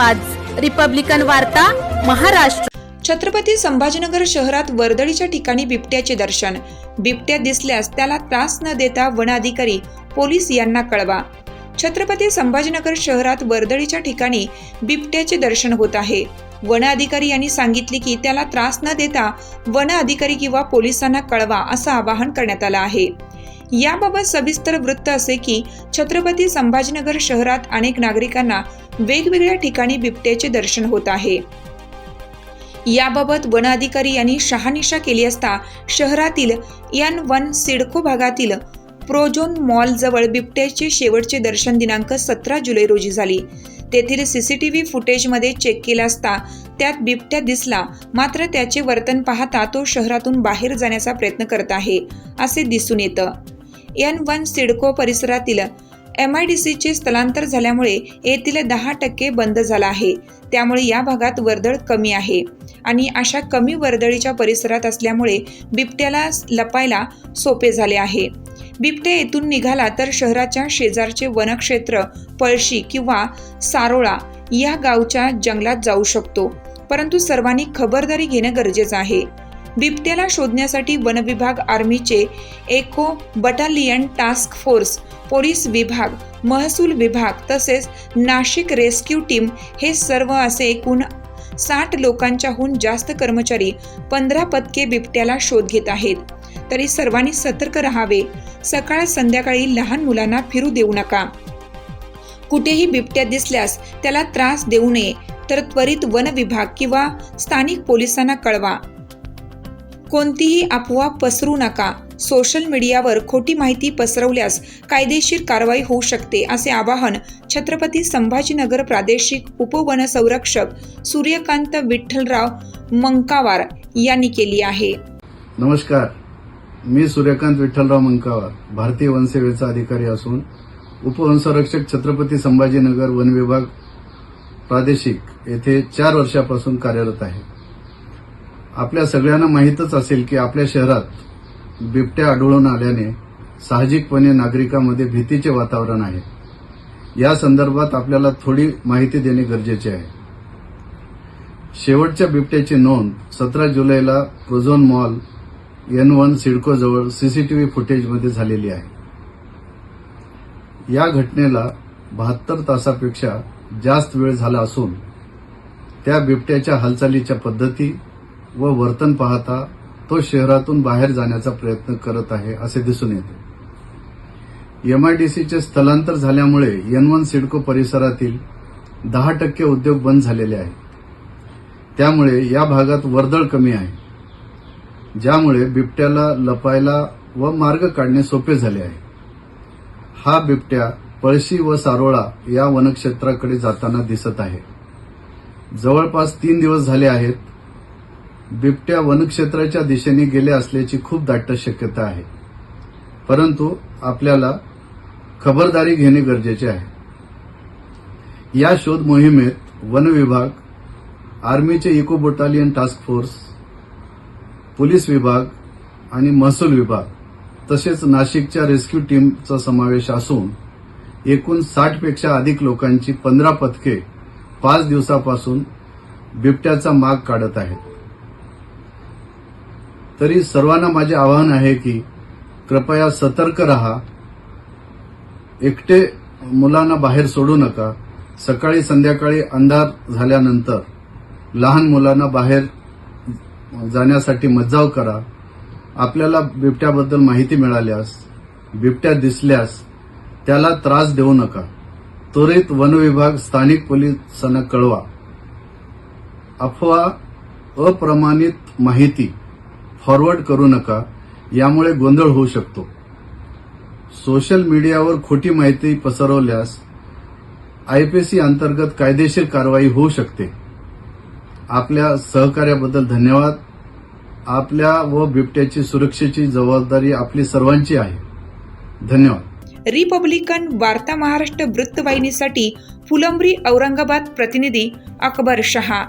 आवाज. रिपब्लिकन वार्ता महाराष्ट्र. छत्रपती संभाजीनगर शहरात वर्दळीच्या ठिकाणी बिबट्याचे दर्शन. बिबट्या दिसल्यास त्याला त्रास न देता वन अधिकारी पोलीस यांना कळवा. छत्रपती संभाजीनगर शहरात वर्दळीच्या ठिकाणी बिबट्याचे दर्शन होत आहे. वन अधिकारी यांनी सांगितले की त्याला त्रास न देता वन अधिकारी किंवा पोलिसांना कळवा असं आवाहन करण्यात आलं आहे. याबाबत सविस्तर वृत्त असे की छत्रपती संभाजीनगर शहरात अनेक नागरिकांना वेगवेगळ्या ठिकाणी बिबट्याचे दर्शन होत आहे. याबाबत वन अधिकारी यांनी शहानिशा केली असता शहरातील एन वन सिडको भागातील प्रोजोन मॉलजवळ बिबट्याचे शेवटचे दर्शन दिनांक सतरा जुलै रोजी झाली. तेथील सीसीटीव्ही फुटेजमध्ये चेक केला असता त्यात बिबट्या दिसला मात्र त्याचे वर्तन पाहता तो शहरातून बाहेर जाण्याचा प्रयत्न करत आहे असे दिसून येतं. एन वन सिडको परिसरातील एम आय डी सीचे स्थलांतर झाल्यामुळे येथील दहा टक्के बंद झाला आहे. त्यामुळे या भागात वर्दळ कमी आहे. आणि अशा कमी वर्दळीच्या परिसरात असल्यामुळे बिबट्याला लपायला सोपे झाले आहे. बिबट्या येथून निघाला तर शहराच्या शेजारचे वनक्षेत्र पळशी किंवा सारोळा या गावच्या जंगलात जाऊ शकतो. परंतु सर्वांनी खबरदारी घेणं गरजेचं आहे. बिबट्याला शोधण्यासाठी वनविभाग आर्मीचे eco battalion task force police विभाग महसूल विभाग तसेच नाशिक रेस्क्यू टीम हे सर्व असे एकूण साठ लोकांच्याहून जास्त कर्मचारी पंधरा पदके बिबट्याला शोध घेत आहेत. तरी सर्वांनी सतर्क राहावे. सकाळ संध्याकाळी लहान मुलांना फिरू देऊ नका. कुठेही बिबट्या दिसल्यास त्याला त्रास देऊ नये तर त्वरित वन विभाग किंवा स्थानिक पोलिसांना कळवा. कोणतीही अफवा पसरू नका. सोशल मीडियावर खोटी माहिती पसरवल्यास कायदेशीर कारवाई होऊ शकते असे आवाहन छत्रपती संभाजीनगर प्रादेशिक उपवनसंरक्षक सूर्यकांत विठ्ठलराव मंकावार यांनी केली आहे. नमस्कार. मी सूर्यकांत विठ्ठलराव मंकावार भारतीय वनसेवेचा अधिकारी असून उपवनसंरक्षक छत्रपती संभाजीनगर वन विभाग प्रादेशिक येथे चार वर्षापासून कार्यरत आहे. आपल्या सगळ्यांना माहीतच असेल की आपल्या शहरात बिबट्या आढळून आल्याने साहजिकपणे नागरिकांमध्ये भीतीचे वातावरण आहे. या संदर्भात आपल्याला थोडी माहिती देणे गरजेचे आहे. शेवटच्या बिबट्याची नोंद सतरा जुलैला प्रोझोन मॉल एन वन सिडकोजवळ सीसीटीव्ही फुटेजमध्ये झालेली आहे. या घटनेला बहात्तर तासापेक्षा जास्त वेळ झाला असून त्या बिबट्याच्या हालचालीच्या पद्धती व वर्तन पाहता तो शहरातून बाहेर जाण्याचा प्रयत्न करत आहे असे दिसून येते. एमआयडीसीचे स्थलांतर झाल्यामुळे एन वन सिडको परिसरातील दहा टक्के उद्योग बंद झालेले आहेत. त्यामुळे या भागात वर्दळ कमी आहे. ज्यामुळे बिबट्याला लपायला व मार्ग काढणे सोपे झाले आहे. हा बिबट्या पळशी व सारोळा या वनक्षेत्राकडे जाताना दिसत आहे. जवळपास तीन दिवस झाले आहेत बिबट्या वनक्षेत्राच्या दिशेने गेले असल्याची खूप दाट शक्यता आहे. परंतु आपल्याला खबरदारी घेणे गरजेचे आहे. या शोध मोहिमेत वन विभाग आर्मीचे eco battalion task force police विभाग आणि महसूल विभाग तसेच नाशिकच्या रेस्क्यू टीमचा समावेश असून एकूण साठपेक्षा अधिक लोकांची पंधरा पथके पाच दिवसापासून बिबट्याचा माग काढत आहेत. तरी सर्वांना माझे आवाहन आहे की कृपया सतर्क रहा. एकटे मुलांना बाहेर सोडू नका. सकाळी संध्याकाळी अंधार झाल्यानंतर लहान मुलांना बाहेर जाण्यासाठी मज्जाव करा. आपल्याला बिबट्याबद्दल माहिती मिळाल्यास बिबट्या दिसल्यास त्याला त्रास देऊ नका. त्वरित वनविभाग स्थानिक पोलिसांना कळवा. अफवा अप्रमाणित माहिती फॉरवर्ड करू नका यामुळे गोंधळ होऊ शकतो. सोशल मीडियावर खोटी माहिती पसरवल्यास आयपीसी अंतर्गत कायदेशीर कारवाई होऊ शकते. आपल्या सहकार्याबद्दल धन्यवाद. आपल्या व बिबट्याची सुरक्षेची जबाबदारी आपली सर्वांची आहे. धन्यवाद. रिपब्लिकन वार्ता महाराष्ट्र वृत्तवाहिनीसाठी फुलंब्री औरंगाबाद प्रतिनिधी अकबर शहा.